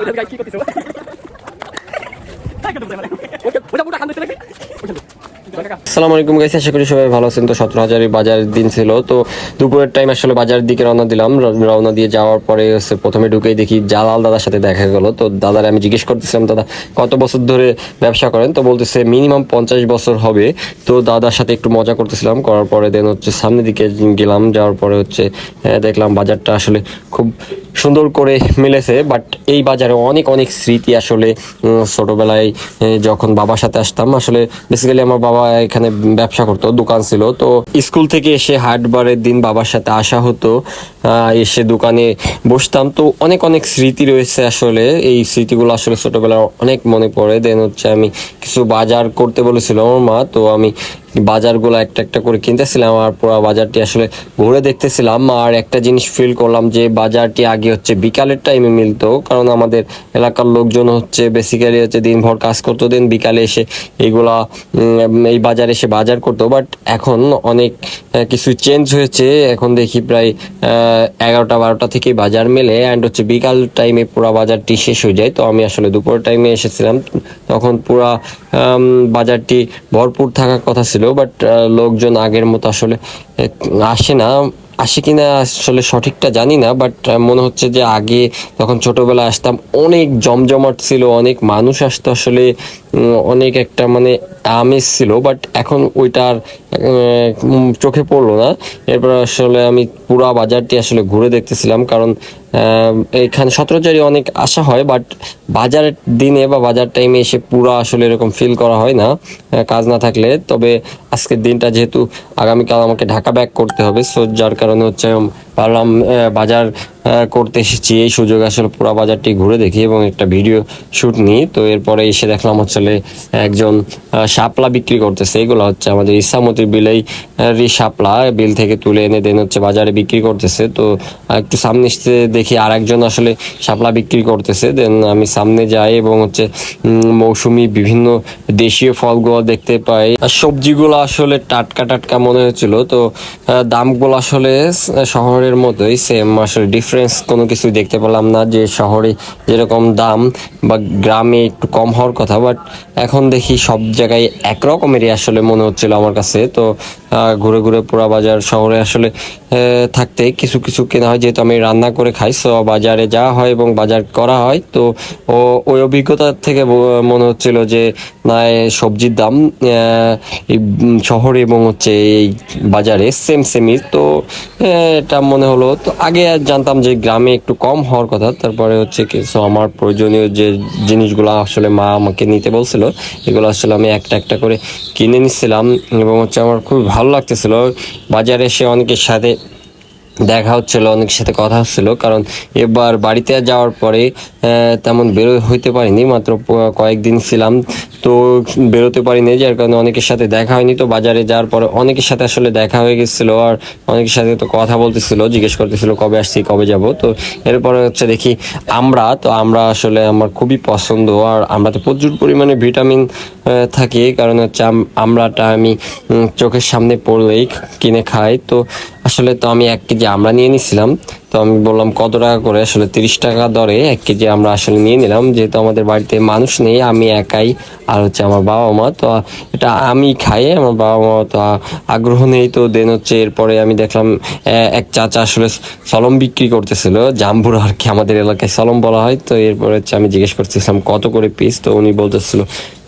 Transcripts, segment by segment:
ওটা গাই কি করতেছো তাই করতে পারে ওটা ওটা পুরো খান দিতে লাগে আসসালামু আলাইকুম গাইস আশা করি সবাই ভালো আছেন। তো সতেরো হাজারই বাজারের দিন ছিল। তো দুপুরের টাইম আসলে বাজারের দিকে রওনা দিলাম। রওনা দিয়ে যাওয়ার পরে হচ্ছে প্রথমে ঢুকেই দেখি জালাল দাদার সাথে দেখা গেল। তো দাদার আমি জিজ্ঞেস করতেছিলাম, দাদা, কত বছর ধরে ব্যবসা করেন? তো বলতেছে, মিনিমাম পঞ্চাশ বছর হবে। তো দাদার সাথে একটু মজা করতেছিলাম। করার পরে দেন হচ্ছে সামনের দিকে গেলাম। যাওয়ার পরে হচ্ছে দেখলাম বাজারটা আসলে খুব সুন্দর করে মিলেছে। বাট এই বাজারে অনেক অনেক স্মৃতি আসলে ছোটবেলায় যখন বাবার সাথে আসতাম, আসলে বেসিক্যালি আমার বাবা এখানে ব্যবসা করতো, দোকান ছিল। তো স্কুল থেকে এসে হাটবারের দিন বাবার সাথে আসা হতো। এসে দোকানে বসতাম। তো অনেক অনেক স্মৃতি রয়েছে আসলে। এই স্মৃতিগুলো আসলে ছোটবেলায় অনেক মনে পড়ে। দেন হচ্ছে আমি কিছু বাজার করতে বলেছিল আমার মা। তো আমি বাজারগুলো একটা একটা করে কিনতেছিলাম আর পুরো বাজারটি আসলে ঘুরে দেখতেছিলাম। আর একটা জিনিস ফিল করলাম যে বাজারটি আগে হচ্ছে বিকালের টাইমে মিলতো, কারণ আমাদের এলাকার লোকজন হচ্ছে বেসিক্যালি হচ্ছে দিনভর কাজ করতো দিন বিকালে এসে এইগুলা এই বাজারে এসে বাজার করতো। বাট এখন অনেক কিছু চেঞ্জ হয়েছে। এখন দেখি প্রায় এগারোটা বারোটা থেকে বাজার মেলে অ্যান্ড হচ্ছে বিকাল টাইমে পুরো বাজারটি শেষ হয়ে যায়। তো আমি আসলে দুপুর টাইমে এসেছিলাম। তখন পুরা বাজারটি ভরপুর থাকার কথা ছিল। বাট লোকজন আগের মতো আসলে আসে না। আসে কিনা আসলে সঠিকটা জানি না বাট মনে হচ্ছে যে আগে যখন ছোটবেলায় আসতাম, অনেক জমজমাট ছিল, অনেক মানুষ আসতো আসলে অনেক একটা মানে আমেজ ছিল বাট এখন ওইটার চোখে পড়ল না। এরপর আসলে আমি পুরা বাজারটি আসলে ঘুরে দেখতেছিলাম, কারণ এখানে সতেরোচারি অনেক আসা হয় বাট বাজারের দিনে বা বাজার টাইমে এসে পুরা আসলে এরকম ফিল করা হয় না কাজ না থাকলে। তবে আজকের দিনটা যেহেতু আগামীকাল আমাকে ঢাকা ব্যাক করতে হবে সো যার কারণে হচ্ছে আহ, বাজার করতে এসেছি। এই সুযোগ আসলে পুরো বাজারটি ঘুরে দেখি এবং একটা ভিডিও শ্যুট নিই। তো এরপরে এসে দেখলাম আসলে একজন শাপলা বিক্রি করতেছে। এগুলো হচ্ছে আমাদের ইসামতির বিলেই শাপলা। বিল থেকে তুলে এনে দেন হচ্ছে বাজারে বিক্রি করতেছে। তো একটু সামনে এসে দেখি আর একজন আসলে শাপলা বিক্রি করতেছে। দেন আমি সামনে যাই এবং হচ্ছে মৌসুমি বিভিন্ন দেশীয় ফলগুলো দেখতে পাই। আর সবজিগুলো আসলে টাটকা টাটকা মনে হচ্ছিল। তো দামগুলো আসলে স- শহরের মতোই সেম আসলে ডিফারেন্স কোনো কিছু দেখতে পেলাম না যে শহরে যেরকম দাম বা গ্রামে একটু কম হওয়ার কথা বাট এখন দেখি সব জায়গায় একরকমেরই আসলে মনে হচ্ছিল আমার কাছে। তো ঘুরে ঘুরে পুরা বাজার শহরে আসলে থাকতে কিছু কিছু কেনা হয়। যেহেতু আমি রান্না করে খাই সো বাজারে যাওয়া হয় এবং বাজার করা হয়, তো ওই অভিজ্ঞতা থেকে মনে হচ্ছিল যে, না সবজির দাম শহরে এবং হচ্ছে এই বাজারে সেম সেমই তো এটা মনে হলো, তো আগে জানতাম যে, গ্রামে একটু কম হওয়ার কথা, তারপরে হচ্ছে কিছু আমার প্রয়োজনীয় যে জিনিসগুলো আসলে মা আমাকে নিতে বলছিল, এগুলো আসলে আমি একটা একটা করে কিনে নিচ্ছিলাম এবং হচ্ছে আমার খুব ভালো লাগতেছিল। বাজারে এসে অনেকের সাথে দেখা হচ্ছিল, অনেকের সাথে কথা হচ্ছিল। কারণ এবার বাড়িতে যাওয়ার পরে তেমন বেরো হইতে পারিনি। মাত্র কয়েকদিন ছিলাম। তো বেরোতে পারিনি, যার কারণে অনেকের সাথে দেখা হয়নি। তো বাজারে যাওয়ার পরে অনেকের সাথে আসলে দেখা হয়ে গেছিল আর অনেকের সাথে তো কথা বলতেছিল, জিজ্ঞেস করতেছিল, কবে আসছি, কবে যাব। তো এরপরে হচ্ছে দেখি আমরা, তো আমরা আসলে আমার খুবই পছন্দ আর আমরা তো প্রচুর পরিমাণে ভিটামিন থাকে, কারণ হচ্ছে আম- আমরাটা আমি চোখের সামনে পড়লেই কিনে খাই। তো আসলে তো আমি এক কেজি আমরা নিয়ে নিছিলাম, তো আমি বললাম, কত টাকা করে? আসলে তিরিশ টাকা দরে এক কেজি আমরা আসলে নিয়ে নিলাম। যেহেতু আমাদের বাড়িতে মানুষ নেই, আমি একাই আর হচ্ছে আমার বাবা মা তো এটা আমি খাই আমার বাবা মা তো আগ্রহ নেই তো দেন হচ্ছে এরপরে আমি দেখলাম এক চাচা আসলে সলম বিক্রি করতেছিল জাম্বুর আর কি আমাদের এলাকায় সলম বলা হয় তো এরপরে হচ্ছে আমি জিজ্ঞেস করতেছিলাম কত করে পিস তো উনি বলতেছিল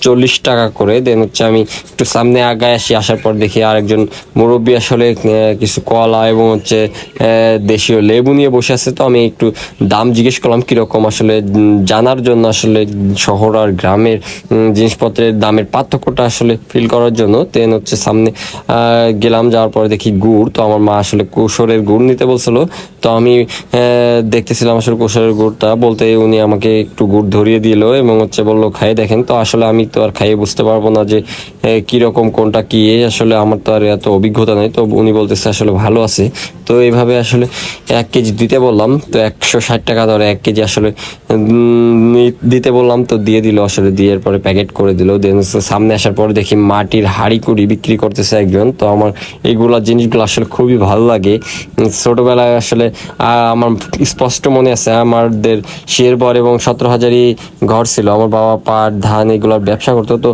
চল্লিশ টাকা করে। দেন হচ্ছে আমি একটু সামনে আগায় আসি আসার পর দেখি আরেকজন মুরব্বী আসলে কিছু কলা এবং হচ্ছে দেশীয় লেবু নিয়ে বসে আছে তো আমি একটু দাম জিজ্ঞেস করলাম কীরকম আসলে জানার জন্য আসলে শহর আর গ্রামের উম, জিনিসপত্রের দামের পার্থক্যটা আসলে ফিল করার জন্য। দেন হচ্ছে সামনে গেলাম, যাওয়ার পরে দেখি গুড়। তো আমার মা আসলে কুসরের গুড় নিতে বলছিল। তো আমি দেখতেছিলাম আসলে কুসরের গুড়টা। বলতে উনি আমাকে একটু গুড় ধরিয়ে দিল এবং হচ্ছে বলল, খাই দেখেন। তো আসলে আমি তো আর খাইয়ে বুঝতে পারব না যে কীরকম কোনটা কি। আসলে আমার তো আর এত অভিজ্ঞতা নেই। তো উনি বলতেছে, আসলে ভালো আছে। তো এইভাবে আসলে এক কেজি দিতে বললাম। তো একশো ষাট টাকা ধরে এক কেজি আসলে দিতে বললাম। তো দিয়ে দিল আসলে, দিয়ে পরে প্যাকেট করে দিল। দেন সামনে আসার পরে দেখি মাটির হাড়ি কুড়ি বিক্রি করতেছে একজন। তো আমার এইগুলা জিনিসগুলো আসলে খুবই ভালো লাগে। ছোটবেলায় আসলে আমার স্পষ্ট মনে আছে, আমাদের শেরবর এবং সতেরো হাজারই ঘর ছিল। আমার বাবা, পাট, ধান এগুলোর ব্যবসা করতো। তো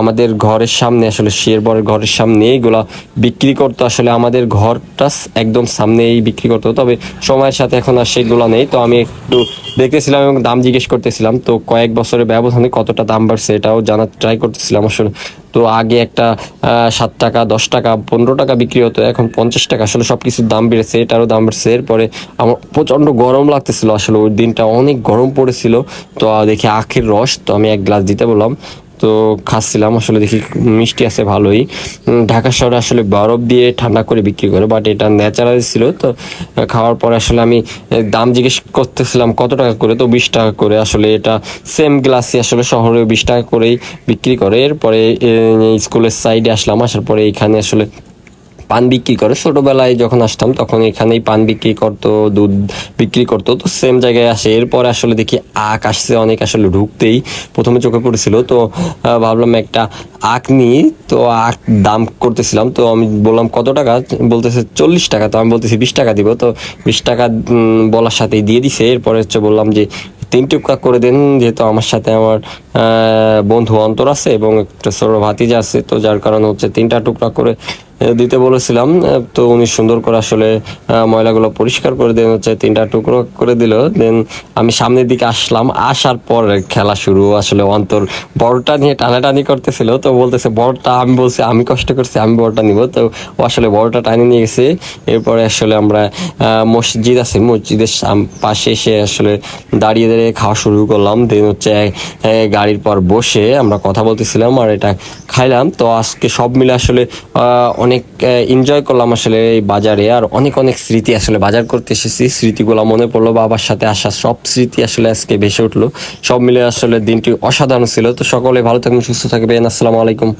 আমাদের ঘরের সামনে আসলে শেরবরের ঘরের সামনে এগুলা বিক্রি করতো। আসলে আমাদের ঘরটা একদম সামনেই বিক্রি করতো। তবে সময়ের সাথে এখন আর সেগুলো নেই। তো আমি একটু দেখতেছিলাম এবং দাম জিজ্ঞেস করতেছিলাম, তো কয়েক বছরের ব্যবধানে কতটা দাম বাড়ছে এটাও জানার ট্রাই করতেছিলাম আসলে। তো আগে একটা সাত টাকা, দশ টাকা, পনেরো টাকা বিক্রি হতো, এখন পঞ্চাশ টাকা, আসলে সব কিছুর দাম বেড়েছে, এটারও দাম বাড়ছে। এরপরে আমার প্রচণ্ড গরম লাগতেছিল, আসলে ওই দিনটা অনেক গরম পড়েছিল, তো দেখি আখের রস, তো আমি এক গ্লাস দিতে বললাম। তো খাচ্ছিলাম। আসলে দেখি মিষ্টি আছে, ভালোই। ঢাকা শহরে আসলে বরফ দিয়ে ঠান্ডা করে বিক্রি করে বাট এটা ন্যাচারাল ছিল। তো খাওয়ার পরে আসলে আমি দাম জিজ্ঞেস করতেছিলাম, কত টাকা করে? তো বিশ টাকা করে। আসলে এটা সেম গ্লাসই আসলে শহরে বিশ টাকা করেই বিক্রি করে। এরপরে স্কুলের সাইডে আসলাম, আসার পরে এখানে আসলে পান বিক্রি করে। ছোটবেলায় যখন আসতাম তখন এখানেই পান বিক্রি করতো, দুধ বিক্রি করতো। তো সেম জায়গায় আসে। এরপর আসলে দেখি আখ আসছে, অনেক আসলে ঢুকতেই প্রথমে চোখে পড়েছিল। তো ভাবলাম একটা আখ নিই। তো আখ দাম করতেছিলাম। তো আমি বললাম, কত টাকা? বলতেছে, চল্লিশ টাকা। তো আমি বলতেছি, বিশ টাকা দিব। তো বিশ টাকা বলার সাথেই দিয়ে দিছে। এরপরে হচ্ছে বললাম যে, তিন টুকরা করে দেন, যেহেতু আমার সাথে আমার বন্ধু অন্তর আছে এবং একটা ছোট ভাতিজা আছে। তো যার কারণে হচ্ছে তিনটা টুকরা করে দিতে বলেছিলাম। তো উনি সুন্দর করে আসলে ময়লাগুলো পরিষ্কার করে দেন, হচ্ছে তিনটা টুকরো করে দিল। দেন আমি সামনের দিকে আসলাম। আসার পর খেলা শুরু। আসলে অন্তর বড়টা নিয়ে টানাটানি করতেছিল। তো বলতেছে, বড়টা আমি বলছি, আমি কষ্ট করছি, আমি বড়টা নিব। তো ও আসলে বড়টা টানি নিয়ে গেছে। এরপরে আসলে আমরা মসজিদ আছে, মসজিদের পাশে এসে আসলে দাঁড়িয়ে দাঁড়িয়ে খাওয়া শুরু করলাম। দেন হচ্ছে গাড়ির পর বসে আমরা কথা বলতেছিলাম আর এটা খাইলাম। তো আজকে সব মিলে আসলে অনেক এনজয় করলাম আসলে এই বাজারে আর অনেক অনেক স্মৃতি আসলে বাজার করতে এসেছি। স্মৃতিগুলো মনে পড়ল, বাবার সাথে আসা সব স্মৃতি আসলে আজকে ভেসে উঠল। সব মিলে আসলে দিনটি অসাধারণ ছিল। তো সকলে ভালো থাকবেন, সুস্থ থাকবেন। আসসালামু আলাইকুম।